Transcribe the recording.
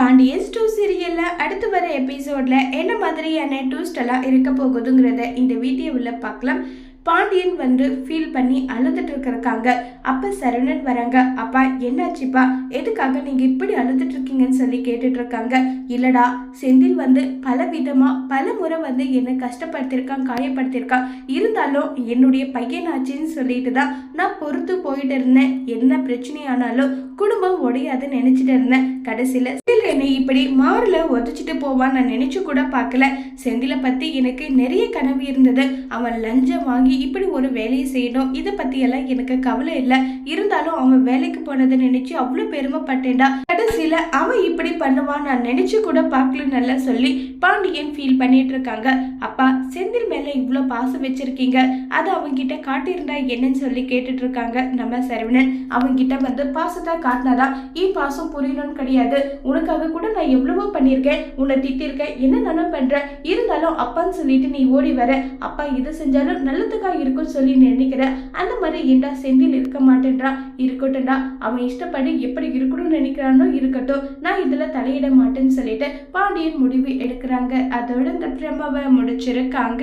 Pandian two சீரியலில் அடுத்து வர எபிசோடில் என்ன மாதிரியான டூஸ்டெல்லாம் எல்லாம் இருக்க போகுதுங்கிறத இந்த வீடியோவில் பார்க்கலாம். பாண்டியன் வந்து ஃபீல் பண்ணி அழுதுட்டு இருக்கிறக்காங்க அப்போ சரவணன் வராங்க. அப்பா என்னாச்சுப்பா? எதுக்காக நீங்கள் இப்படி அழுதுட்டு இருக்கீங்கன்னு சொல்லி கேட்டுட்டு இருக்காங்க. இல்லடா செந்தில் வந்து பல விதமாக பல முறை வந்து என்னை கஷ்டப்படுத்தியிருக்கான் காயப்படுத்தியிருக்கான். இருந்தாலும் என்னுடைய பையனாச்சின்னு சொல்லிட்டு தான் நான் பொறுத்து போயிட்டு இருந்தேன். என்ன பிரச்சனையானாலும் குடும்பம் உடையாதுன்னு நினச்சிட்டு இருந்தேன். கடைசியில் என்னை இப்படி மாறில் உதச்சிட்டு போவான் நான் நினச்சி கூட பார்க்கல. செந்திலை பற்றி எனக்கு நிறைய கனவு இருந்தது. அவன் லஞ்சம் வாங்கி இப்படி ஒரு வேலையை செய்யணும். இதை பற்றியெல்லாம் எனக்கு கவலை இல்லை. இருந்தாலும் அவன் வேலைக்கு போனதை நினச்சி அவ்வளோ பெருமைப்பட்டேன்டா கடைசியில் அவன் இப்படி பண்ணுவான் நான் நினச்சி கூட பார்க்கலன்னு நல்லா சொல்லி பாண்டியன் ஃபீல் பண்ணிட்டு இருக்காங்க. அப்பா செந்தில் மேலே இவ்வளோ பாசம் வச்சுருக்கீங்க? அது அவங்கிட்ட காட்டியிருந்தா என்னன்னு சொல்லி கேட்டுட்ருக்காங்க நம்ம சரவணன். அவங்கிட்ட வந்து பாசத்தை காட்டினாதான் என் பாசம் புரியணும்னு கிடையாது. உனக்காக கூட நான் எவ்வளவோ பண்ணியிருக்கேன். உன்னை திட்டிருக்கேன் என்ன பண்ணுறேன் இருந்தாலும் அப்பான்னு சொல்லிட்டு நீ ஓடி வர. அப்பா இது செஞ்சாலும் நல்லதுக்காக இருக்கும்னு சொல்லி நினைக்கிற. அந்த மாதிரி ஏண்டா செந்தில் இருக்க மாட்டேன்றா? இருக்கட்டும்டா. அவன் இஷ்டப்படி எப்படி இருக்கணும்னு நினைக்கிறானோ இருக்கட்டும். நான் இதில் தலையிட மாட்டேன்னு சொல்லிட்டு பாண்டியன் முடிவு எடுக்கிறாங்க. அதோட இந்த பிரமவை முடிச்சிருக்காங்க.